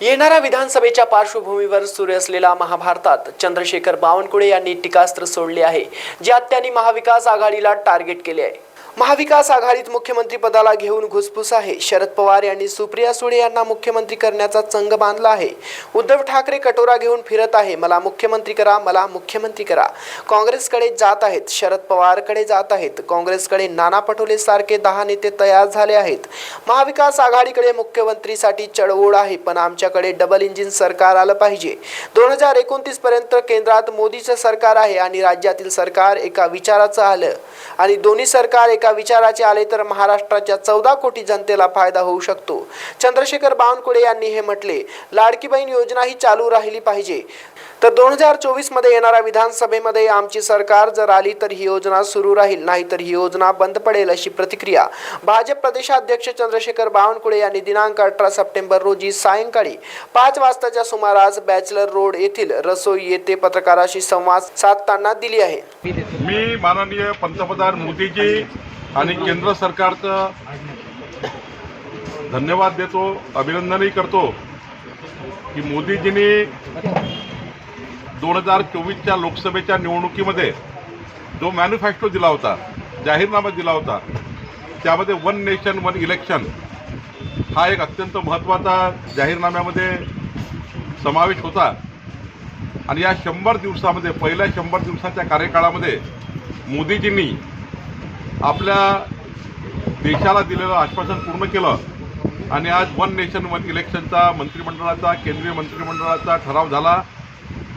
येणाऱ्या विधानसभेच्या पार्श्वभूमीवर सुरू असलेल्या महाभारतात चंद्रशेखर बावनकुळे यांनी टीकास्त्र सोडले आहे ज्यात त्यांनी महाविकास आघाडीला टार्गेट केले आहे. महाविकास आघाडीत मुख्यमंत्री पदाला घेऊन घुसफुस आहे. शरद पवार यांनी सुप्रिया सुळे यांना मुख्यमंत्री करण्याचा चंग बांधला आहे. उद्धव ठाकरे कटोरा घेऊन फिरत आहे. मला मुख्यमंत्री करा मला मुख्यमंत्री करा. काँग्रेसकडे जात आहेत. शरद पवारकडे जात आहेत. काँग्रेसकडे नाना पटोले सारखे दहा नेते तयार झाले आहेत. महाविकास आघाडीकडे मुख्यमंत्रीसाठी चळवळ आहे पण आमच्याकडे डबल इंजिन सरकार आलं पाहिजे. दोन हजार एकोणतीस पर्यंत केंद्रात मोदीचं सरकार आहे आणि राज्यातील सरकार एका विचाराचं आलं. आणि दोन्ही सरकार एका विचाराचे आले तर महाराष्ट्राच्या चौदा कोटी जनतेला फायदा होऊ शकतो. चंद्रशेखर बावनकुळे यांनी हे म्हटले लाडकी बहीण योजना ही चालू राहिली पाहिजे. तर दोन हजार चोवीसमध्ये येणाऱ्या विधानसभेमध्ये आमची सरकार जर आली तर ही योजना सुरू राहील नाही तर ही योजना बंद पडेल अशी प्रतिक्रिया. भाजप प्रदेशाध्यक्ष चंद्रशेखर बावनकुळे यांनी दिनांक अठरा सप्टेंबर रोजी सायंकाळी पाच वाजताच्या सुमारास बॅचलर रोड येथील रसोई येथे पत्रकाराशी संवाद साधताना दिली आहे. मी माननीय पंतप्रधान मोदीजी आणि केंद्र सरकारचं धन्यवाद देतो अभिनंदनही करतो की मोदीजींनी दोन हजार चोवीसच्या लोकसभेच्या निवडणुकीमध्ये जो मॅन्युफॅक्चर दिला होता जाहीरनामा दिला होता त्यामध्ये वन नेशन वन इलेक्शन हा एक अत्यंत महत्त्वाचा जाहीरनाम्यामध्ये समावेश होता. आणि या शंभर दिवसामध्ये पहिल्या शंभर दिवसाच्या कार्यकाळामध्ये मोदीजींनी आपल्या देशाला दिलेलं आश्वासन पूर्ण केलं आणि आज वन नेशन वन इलेक्शनचा मंत्रिमंडळाचा केंद्रीय मंत्रिमंडळाचा ठराव झाला.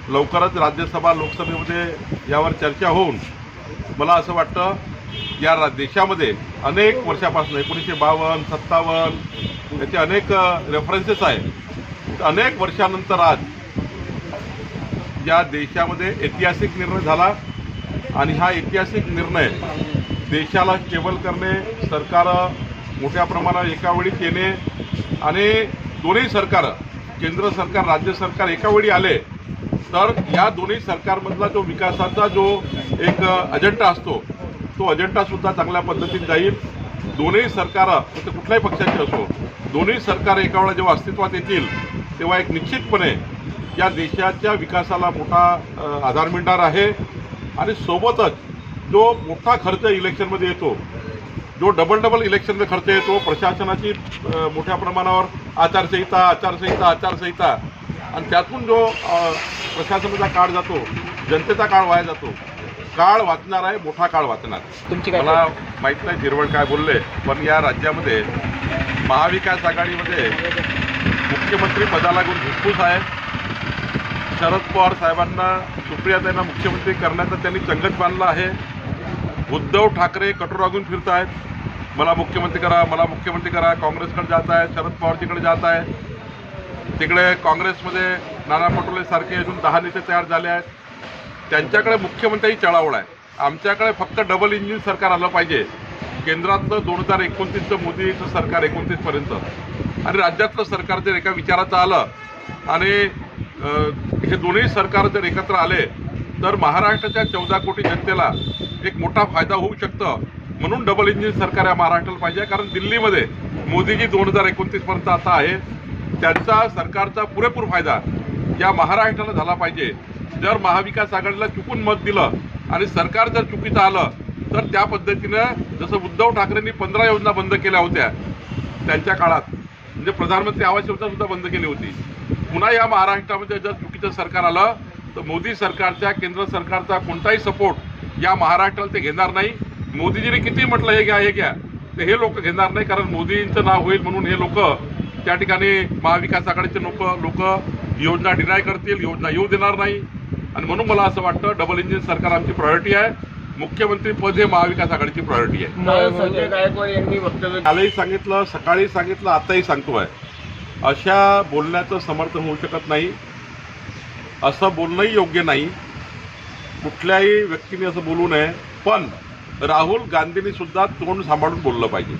लवकरच राज्यसभा लोकसभेमध्ये यावर चर्चा होऊन मला असं वाटतं या रा- देशामध्ये अनेक वर्षापासून एकोणीसशे बावन्न सत्तावन्न याचे अनेक रेफरन्सेस आहे अनेक वर्षानंतर आज या देशामध्ये ऐतिहासिक निर्णय झाला आणि हा ऐतिहासिक निर्णय देशाला केबल करणे सरकार मोठ्या प्रमाणात एकावेळीच येणे आणि दोन्ही सरकार केंद्र सरकार राज्य सरकार एका वेळी आले तर या दोन्ही सरकारमधला जो विकासाचा जो एक अजेंडा असतो तो अजेंडासुद्धा चांगल्या पद्धतीने जाईल. दोन्ही सरकार फक्त कुठल्याही पक्षाचे असो दोन्ही सरकार एका वेळा जेव्हा अस्तित्वात येतील तेव्हा एक निश्चितपणे या देशाच्या विकासाला मोठा आधार मिळणार आहे. आणि सोबतच जो मोठा खर्च इलेक्शनमध्ये येतो जो डबल डबल इलेक्शनमध्ये खर्च येतो प्रशासनाची मोठ्या प्रमाणावर आचारसंहिता आचारसंहिता आचारसंहिता आणि त्यातून जो प्रशासनाचा काळ जातो जनतेचा काळ वाया जातो काळ वाचणार आहे मोठा काळ वाचणार. मला माहीत नाही झिरवळ काय बोलले पण या राज्यामध्ये महाविकास आघाडीमध्ये मुख्यमंत्री पदाला घेऊन घुसफूस आहे शरद पवार साहेबांना सुप्रियाताईंना मुख्यमंत्री करण्याचा त्यांनी चंगत बांधला आहे. उद्धव ठाकरे कटोरा घेऊन फिरत आहेत मला मुख्यमंत्री करा मला मुख्यमंत्री करा. काँग्रेसकडे जात आहे शरद पवारजीकडे जात आहे तिकडे काँग्रेसमध्ये नाना पटोलेसारखे अजून दहा नेते तयार झाले आहेत. त्यांच्याकडे मुख्यमंत्री चळावळ आहे. आमच्याकडे फक्त डबल इंजिन सरकार आलं पाहिजे. केंद्रातलं दोन हजार एकोणतीसचं मोदीचं सरकार एकोणतीसपर्यंत. आणि राज्यातलं सरकार जर एका विचाराचं आलं आणि हे दोन्ही सरकार जर एकत्र आले तर महाराष्ट्राच्या चौदा कोटी जनतेला एक मोठा फायदा होऊ शकतं. म्हणून डबल इंजिन सरकार या महाराष्ट्राला पाहिजे. कारण दिल्लीमध्ये मोदीजी दोन हजार एकोणतीसपर्यंत आता आहे. त्यांचा सरकारचा पुरेपूर फायदा या महाराष्ट्राला झाला पाहिजे. जर महाविकास आघाडीला चुकून मत दिलं आणि सरकार जर चुकीचं आलं तर त्या पद्धतीनं जसं उद्धव ठाकरेंनी पंधरा योजना बंद केल्या होत्या त्यांच्या काळात म्हणजे प्रधानमंत्री आवास योजना सुद्धा बंद केली होती. पुन्हा या महाराष्ट्रामध्ये जर चुकीचं सरकार आलं मोदी सरकारच्या केंद्र सरकारचा कोणताही सपोर्ट या महाराष्ट्राला ते घेणार नाही. मोदीजीने किती म्हटलं हे घ्या हे घ्या. ते हे लोक घेणार नाही कारण मोदींचं नाव होईल म्हणून हे लोक त्या ठिकाणी महाविकास आघाडीचे लोक लोक योजना डिनाय करतील योजना येऊ देणार नाही. आणि म्हणून मला असं वाटतं डबल इंजिन सरकार आमची प्रायोरिटी आहे. मुख्यमंत्री पद हे महाविकास आघाडीची प्रायोरिटी आहे. कालही सांगितलं सकाळी सांगितलं आताही सांगतोय. अशा बोलण्याचं समर्थन होऊ शकत नाही. असं बोलणंही योग्य नाही. कुठल्याही व्यक्तीने असं बोलू नये पण राहुल गांधींनी सुद्धा तोंड सांभाळून बोललं पाहिजे.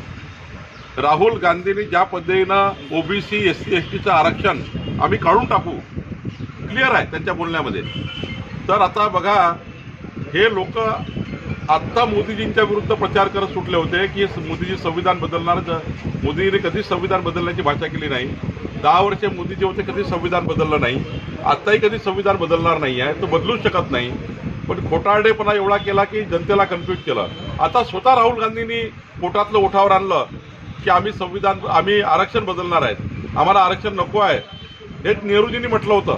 राहुल गांधींनी ज्या पद्धतीनं ओबीसी एस सी एस टीचं आरक्षण आम्ही काढून टाकू क्लिअर आहे त्यांच्या बोलण्यामध्ये. तर आता बघा हे लोक आत्ता मोदीजींच्या विरुद्ध प्रचार करत सुटले होते की मोदीजी संविधान बदलणार मोदीजीने कधीच संविधान बदलण्याची भाषा केली नाही. दहा वर्ष मोदीजी होते कधी संविधान बदललं नाही. आत्ताही कधी संविधान बदलणार नाही आहे तो बदलूच शकत नाही. पण खोटारडेपणा एवढा केला की जनतेला कन्फ्यूज केलं. आता स्वतः राहुल गांधींनी पोटातलं ओठावर आणलं की आम्ही संविधान आम्ही आरक्षण बदलणार आहेत. आम्हाला आरक्षण नको आहे. हेच नेहरूजींनी म्हटलं होतं.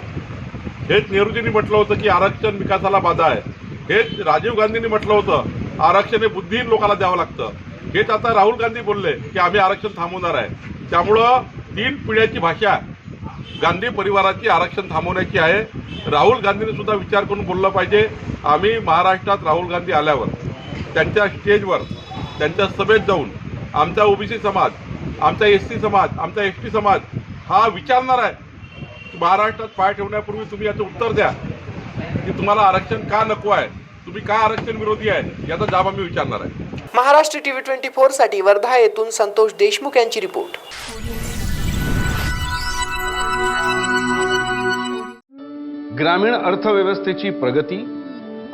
हेच नेहरूजींनी म्हटलं होतं की आरक्षण विकासाला बाधा आहे. हेच राजीव गांधींनी म्हटलं होतं आरक्षण हे बुद्धिहीन लोकांना द्यावं लागतं. हेच आता राहुल गांधी बोलले की आम्ही आरक्षण थांबवणार आहे. त्यामुळं तीन पिढ्याची भाषा गांधी परिवाराची आरक्षण थांबवण्याची आहे. राहुल गांधीने सुद्धा विचार करून बोललं पाहिजे. आम्ही महाराष्ट्रात राहुल गांधी आल्यावर त्यांच्या स्टेजवर त्यांच्या सभेत जाऊन आमचा ओबीसी समाज आमचा एस टी समाज आमचा एस टी समाज हा विचारणार आहे. महाराष्ट्रात पाय ठेवण्यापूर्वी तुम्ही याचं उत्तर द्या. की तुम्हाला आरक्षण का नको आहे? तुम्ही का आरक्षण विरोधी आहे? याचा जाब आम्ही विचारणार आहे. महाराष्ट्र टीव्ही ट्वेंटी फोरसाठी वर्धा येथून संतोष देशमुख यांची रिपोर्ट. ग्रामीण अर्थव्यवस्थेची प्रगती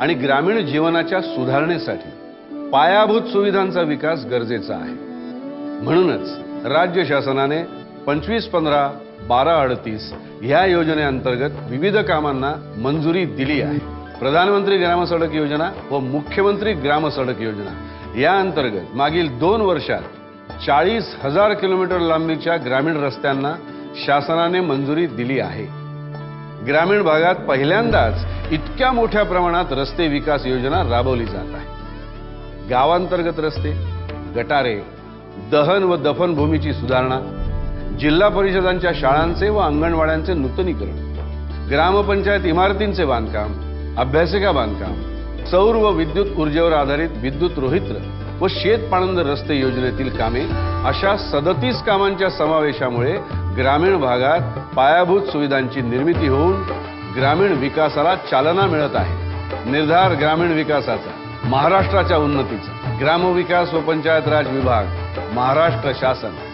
आणि ग्रामीण जीवनाच्या सुधारणेसाठी पायाभूत सुविधांचा विकास गरजेचा आहे. म्हणूनच राज्य शासनाने पंचवीस पंधरा बारा अडतीस ह्या योजनेअंतर्गत विविध कामांना मंजुरी दिली आहे. प्रधानमंत्री ग्रामसडक योजना व मुख्यमंत्री ग्रामसडक योजना या अंतर्गत मागील दोन वर्षात चाळीस हजार किलोमीटर लांबीच्या ग्रामीण रस्त्यांना शासनाने मंजुरी दिली आहे. ग्रामीण भागात पहिल्यांदाच इतक्या मोठ्या प्रमाणात रस्ते विकास योजना राबवली जात आहे. गावांतर्गत रस्ते गटारे दहन व दफन भूमीची सुधारणा जिल्हा परिषदांच्या शाळांचे व अंगणवाड्यांचे नूतनीकरण ग्रामपंचायत इमारतींचे बांधकाम अभ्यासिका बांधकाम सौर व विद्युत ऊर्जेवर आधारित विद्युत रोहित्र व शेत पाणंद रस्ते योजनेतील कामे अशा सदतीस कामांच्या समावेशामुळे ग्रामीण भागात पायाभूत सुविधांची निर्मिती होऊन ग्रामीण विकासाला चालना मिळत आहे. निर्धार ग्रामीण विकासाचा महाराष्ट्राच्या उन्नतीचा. ग्रामविकास व पंचायत राज विभाग महाराष्ट्र शासन.